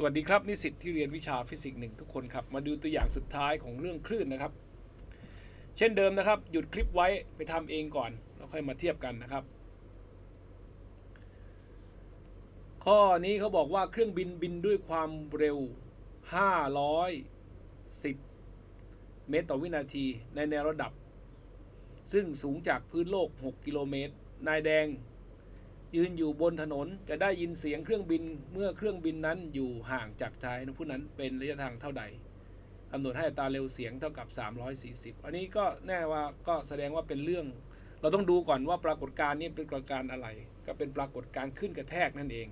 สวัสดีครับ นิสิตที่เรียนวิชาฟิสิกส์หนึ่งทุกคนครับ มาดูตัวอย่างสุดท้ายของเรื่องคลื่นนะครับ เช่นเดิมนะครับ หยุดคลิปไว้ไปทำเองก่อนแล้วค่อยมาเทียบกันนะครับ ข้อนี้เขาบอกว่าเครื่องบินบินด้วยความเร็ว 510 เมตรต่อวินาทีในแนวระดับ ซึ่งสูงจากพื้นโลก 6 กิโลเมตร นายแดง ยืนอยู่บนถนนจะได้ยินเสียงเครื่องบินเมื่อเครื่องบินนั้นอยู่ห่างจากชายผู้นั้นเป็นระยะทางเท่าใดกำหนดให้อัตราเร็วเสียงเท่ากับ 340 อันนี้ก็แน่ว่าก็แสดงว่าเป็นเรื่อง เราต้องดูก่อนว่าปรากฏการณ์นี้เป็นปรากฏการณ์อะไร ก็เป็นปรากฏการณ์ขึ้นกระแทกนั่นเอง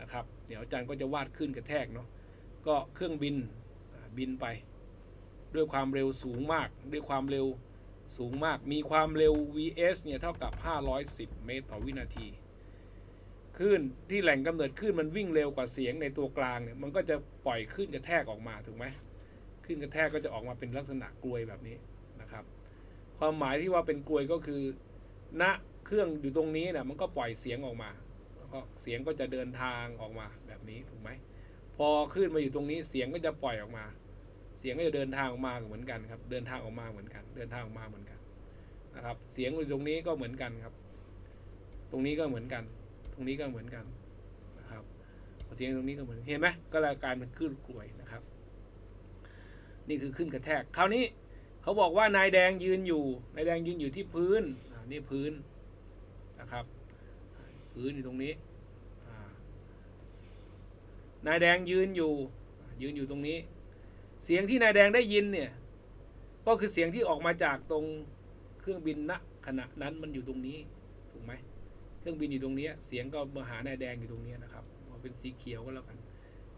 นะครับ เดี๋ยวอาจารย์ก็จะวาดขึ้นกระแทกเนาะ ก็เครื่องบินบินไป ด้วยความเร็วสูงมาก ด้วยความเร็วสูงมาก มีความเร็ว vs เนี่ยเท่ากับ 510 เมตรต่อวินาที คลื่นที่แหล่งกำเนิดคลื่นมันวิ่งเร็วกว่าเสียงในตัวกลางเนี่ยมันก็จะปล่อยคลื่นกระแทกออกมาถูกไหมคลื่นกระแทกก็จะออกมาเป็นลักษณะกลวยแบบนี้นะครับ ความหมายที่ว่าเป็นกลวยก็คือ ณเครื่องอยู่ตรงนี้เนี่ยมันก็ปล่อยเสียงออกมาแล้วก็เสียงก็จะเดินทางออกมาแบบนี้ถูกไหมพอคลื่นมาอยู่ตรงนี้เสียงก็จะปล่อยออกมา เสียงก็จะเดินทางออกมาเหมือนกันครับ เดินทางออกมาเหมือนกัน เดินทางออกมาเหมือนกันนะครับ เสียงอยู่ตรงนี้ก็เหมือนกันครับ ตรงนี้ก็เหมือนกัน ตรงนี้ก็เหมือนกันนะครับเสียงตรงนี้ก็เหมือนเห็นไหมก็เลยกลายเป็นคลื่นกลวยนะครับ นี่คือขึ้นกระแทก คราวนี้เขาบอกว่านายแดงยืนอยู่ นายแดงยืนอยู่ที่พื้นนี่พื้นนะครับ พื้นอยู่ตรงนี้นายแดงยืนอยู่ ยืนอยู่ตรงนี้ เสียงที่นายแดงได้ยินเนี่ยก็คือเสียงที่ออกมาจากตรงเครื่องบินณขณะนั้นมันอยู่ตรงนี้ถูกไหม เครื่องบินอยู่ตรงนี้เสียงก็มาหานายแดงอยู่ตรงนี้นะครับเอาเป็นสีเขียวก็แล้วกัน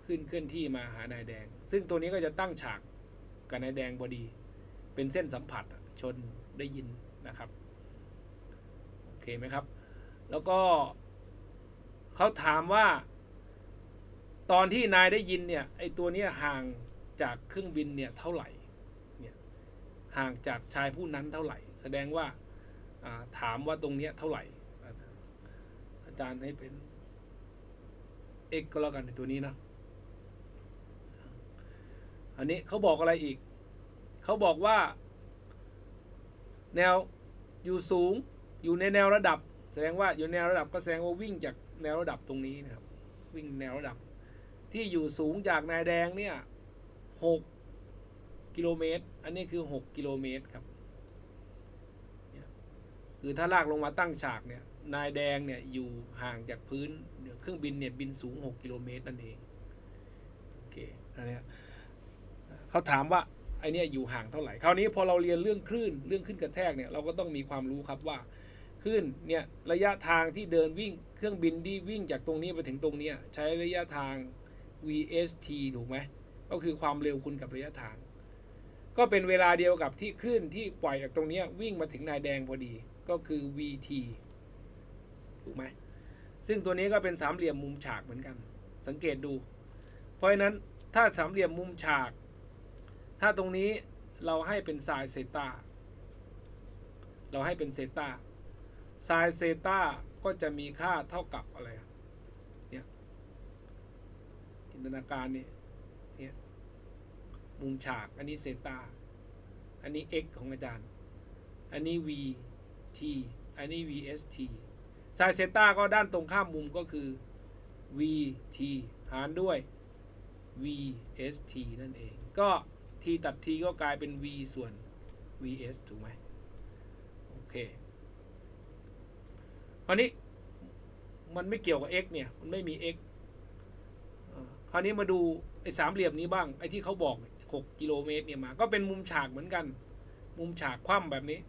ขึ้นเคลื่อนที่มาหานายแดง ซึ่งตัวนี้ก็จะตั้งฉากกับนายแดงพอดี เป็นเส้นสัมผัสชนได้ยินนะครับโอเคไหมครับ แล้วก็เขาถามว่า ตอนที่นายได้ยินเนี่ยไอตัวนี้ห่างจากเครื่องบินเนี่ยเท่าไหร่เนี่ยห่างจากชายผู้นั้นเท่าไหร่ แสดงว่าถามว่าตรงนี้เท่าไหร่ จารย์ให้เป็น x ก็แล้วกันในตัวนี้นะ อันนี้เขาบอกอะไรอีก เขาบอกว่า แนวอยู่สูงอยู่ในแนวระดับ แสดงว่าอยู่แนวระดับก็แสดงว่าวิ่งจากแนวระดับตรงนี้นะครับ วิ่งแนวระดับ ที่อยู่สูงจากนายแดงเนี่ยหกกิโลเมตร อันนี้คือหกกิโลเมตรครับ คือถ้าลากลงมาตั้งฉากเนี่ย นายแดงเนี่ยอยู่ห่างจากพื้นเครื่องบินเนี่ยบินสูง 6 กิโลเมตรนั่นเองโอเคอันเนี้ยเขาถามว่าไอเนี้ยอยู่ห่างเท่าไหร่คราวนี้พอเราเรียนเรื่องคลื่นเรื่องขึ้นกระแทกเนี่ยเราก็ต้องมีความรู้ครับว่าคลื่นเนี่ยระยะทางที่เดินวิ่งเครื่องบินที่วิ่งจากตรงนี้ไปถึงตรงเนี้ยใช้ระยะทาง vst ถูกไหมก็คือความเร็วคูณกับระยะทาง ก็เป็นเวลาเดียวกับที่คลื่นที่ปล่อยจากตรงเนี้ยวิ่งมาถึงนายแดงพอดีก็คือ vt ถูกไหมซึ่งตัวนี้ก็เป็นสามเหลี่ยมมุมฉากเหมือนกัน สังเกตดู เพราะฉะนั้นถ้าสามเหลี่ยมมุมฉาก ถ้าตรงนี้เราให้เป็นไซน์เซตาเราให้เป็นเซตาไซน์เซตาก็จะมีค่าเท่ากับอะไรเนี่ยจินตนาการเนี่ยเนี่ยมุมฉากอันนี้เซตาอันนี้ x ของอาจารย์ อันนี้ v t อันนี้ vst ไซเซต้าก็ด้านตรงข้ามมุมก็คือ vt หารด้วย vst นั่นเอง ก็ t ตัด t ก็กลายเป็น v ส่วน vs ถูกไหมโอเคคราวนี้มันไม่เกี่ยวกับ x เนี่ย มันไม่มี x คราวนี้มาดูไอ้สามเหลี่ยมนี้บ้าง ไอ้ที่เขาบอก 6 กิโลเมตรเนี่ยมา ก็เป็นมุมฉากเหมือนกัน มุมฉากคว่ำแบบนี้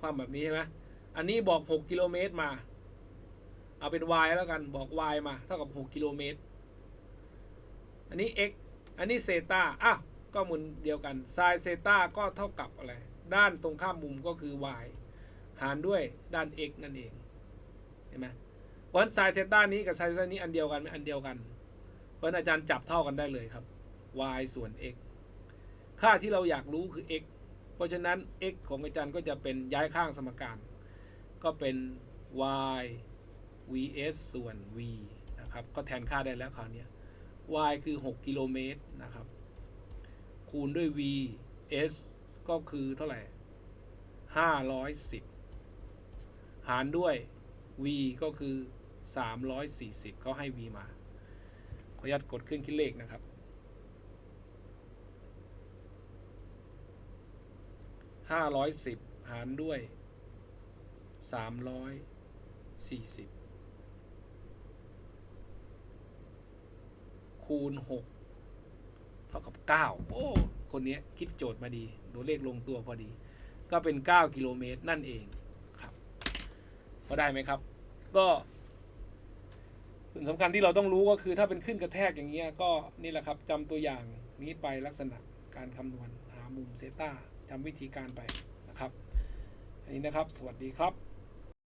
ความแบบนี้ใช่ไหมอันนี้บอก 6 กิโลเมตรมา เอาเป็น y แล้วกันบอก y มา เท่ากับ 6 กิโลเมตร อันนี้ x อันนี้เซตาอ้าวก็หมุนเดียวกันไซเซตาก็เท่ากับอะไร ด้านตรงข้ามมุมก็คือ y หารด้วยด้าน x นั่นเอง เห็นไหมเพราะฉะนั้นไซเซตานี้กับไซเซตานี้อันเดียวกันไหมอันเดียวกัน เพราะอาจารย์จับเท่ากันได้เลยครับ y ส่วน x ค่าที่เราอยากรู้คือ x เพราะฉะนั้น x ของอาจารย์ก็จะเป็นย้ายข้างสมการ ก็เป็น y vs ส่วน v นะครับ ก็แทนค่าได้แล้วคราวนี้ย y คือ 6 กิโลเมตรนะครับ คูณด้วย v s ก็คือเท่าไหร่ 510 หารด้วย v ก็คือ 340เขาให้ v มา ขออนุญาตกดเครื่องคิดเลขนะครับ 510หารด้วย340คูณ6เท่ากับ9โอ้ คนนี้คิดโจทย์มาดี ตัวเลขลงตัวพอดี ก็เป็น9กิโลเมตรนั่นเองครับ ก็ได้ไหมครับ ก็สิ่งสำคัญที่เราต้องรู้ก็คือถ้าเป็นขึ้นกระแทกอย่างเงี้ยก็นี่แหละครับจำตัวอย่างนี้ไปลักษณะการคำนวณหามุมเซต้า ทำวิธีการไปนะครับ อันนี้นะครับ สวัสดีครับ